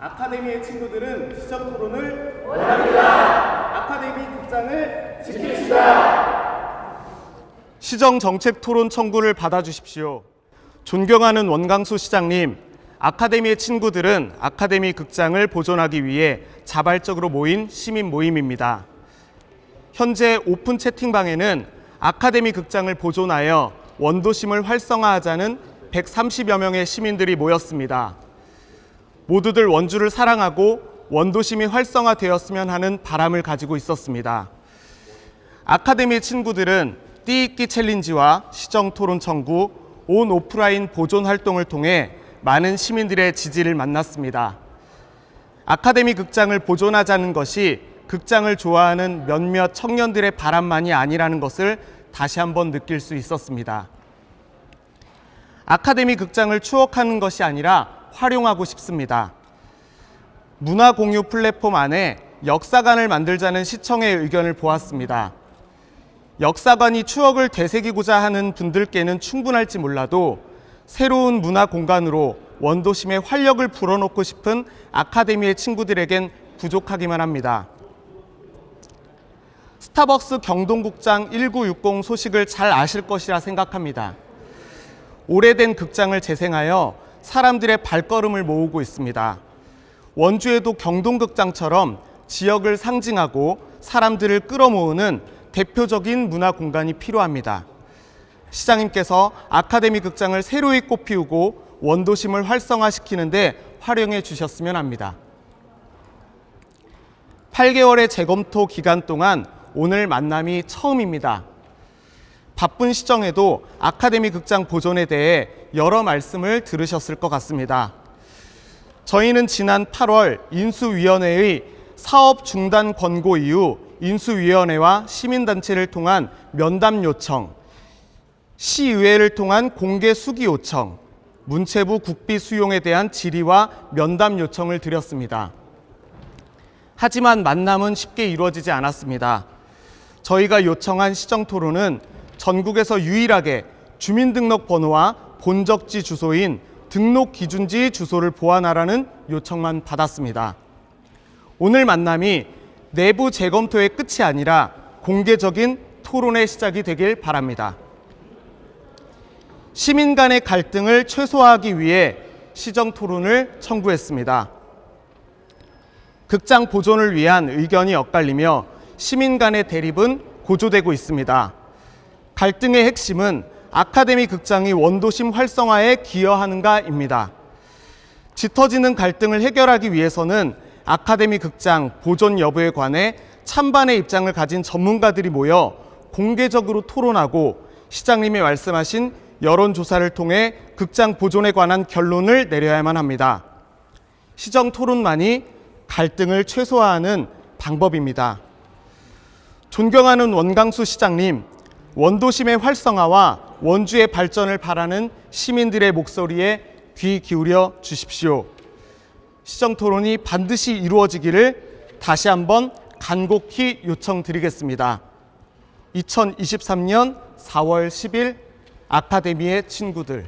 아카데미의 친구들은 시정 토론을 원합니다. 아카데미 극장을 지킵시다. 시정 정책 토론 청구를 받아주십시오. 존경하는 원강수 시장님, 아카데미의 친구들은 아카데미 극장을 보존하기 위해 자발적으로 모인 시민 모임입니다. 현재 오픈 채팅방에는 아카데미 극장을 보존하여 원도심을 활성화하자는 130여 명의 시민들이 모였습니다. 모두들 원주를 사랑하고 원도심이 활성화되었으면 하는 바람을 가지고 있었습니다. 아카데미 친구들은 띠익기 챌린지와 시정 토론 청구, 온 오프라인 보존 활동을 통해 많은 시민들의 지지를 만났습니다. 아카데미 극장을 보존하자는 것이 극장을 좋아하는 몇몇 청년들의 바람만이 아니라는 것을 다시 한번 느낄 수 있었습니다. 아카데미 극장을 추억하는 것이 아니라 활용하고 싶습니다. 문화 공유 플랫폼 안에 역사관을 만들자는 시청의 의견을 보았습니다. 역사관이 추억을 되새기고자 하는 분들께는 충분할지 몰라도 새로운 문화 공간으로 원도심에 활력을 불어넣고 싶은 아카데미의 친구들에겐 부족하기만 합니다. 스타벅스 경동국장 1960 소식을 잘 아실 것이라 생각합니다. 오래된 극장을 재생하여 사람들의 발걸음을 모으고 있습니다. 원주에도 경동극장처럼 지역을 상징하고 사람들을 끌어모으는 대표적인 문화 공간이 필요합니다. 시장님께서 아카데미 극장을 새로이 꽃피우고 원도심을 활성화시키는데 활용해 주셨으면 합니다. 8개월의 재검토 기간 동안 오늘 만남이 처음입니다. 바쁜 시정에도 아카데미 극장 보존에 대해 여러 말씀을 들으셨을 것 같습니다. 저희는 지난 8월 인수위원회의 사업 중단 권고 이후 인수위원회와 시민단체를 통한 면담 요청, 시의회를 통한 공개 수기 요청, 문체부 국비 수용에 대한 질의와 면담 요청을 드렸습니다. 하지만 만남은 쉽게 이루어지지 않았습니다. 저희가 요청한 시정 토론은 전국에서 유일하게 주민등록번호와 본적지 주소인 등록 기준지 주소를 보완하라는 요청만 받았습니다. 오늘 만남이 내부 재검토의 끝이 아니라 공개적인 토론의 시작이 되길 바랍니다. 시민 간의 갈등을 최소화하기 위해 시정 토론을 청구했습니다. 극장 보존을 위한 의견이 엇갈리며 시민 간의 대립은 고조되고 있습니다. 갈등의 핵심은 아카데미 극장이 원도심 활성화에 기여하는가입니다. 짙어지는 갈등을 해결하기 위해서는 아카데미 극장 보존 여부에 관해 찬반의 입장을 가진 전문가들이 모여 공개적으로 토론하고 시장님이 말씀하신 여론조사를 통해 극장 보존에 관한 결론을 내려야만 합니다. 시정 토론만이 갈등을 최소화하는 방법입니다. 존경하는 원강수 시장님, 원도심의 활성화와 원주의 발전을 바라는 시민들의 목소리에 귀 기울여 주십시오. 시정 토론이 반드시 이루어지기를 다시 한번 간곡히 요청드리겠습니다. 2023년 4월 10일 아카데미의 친구들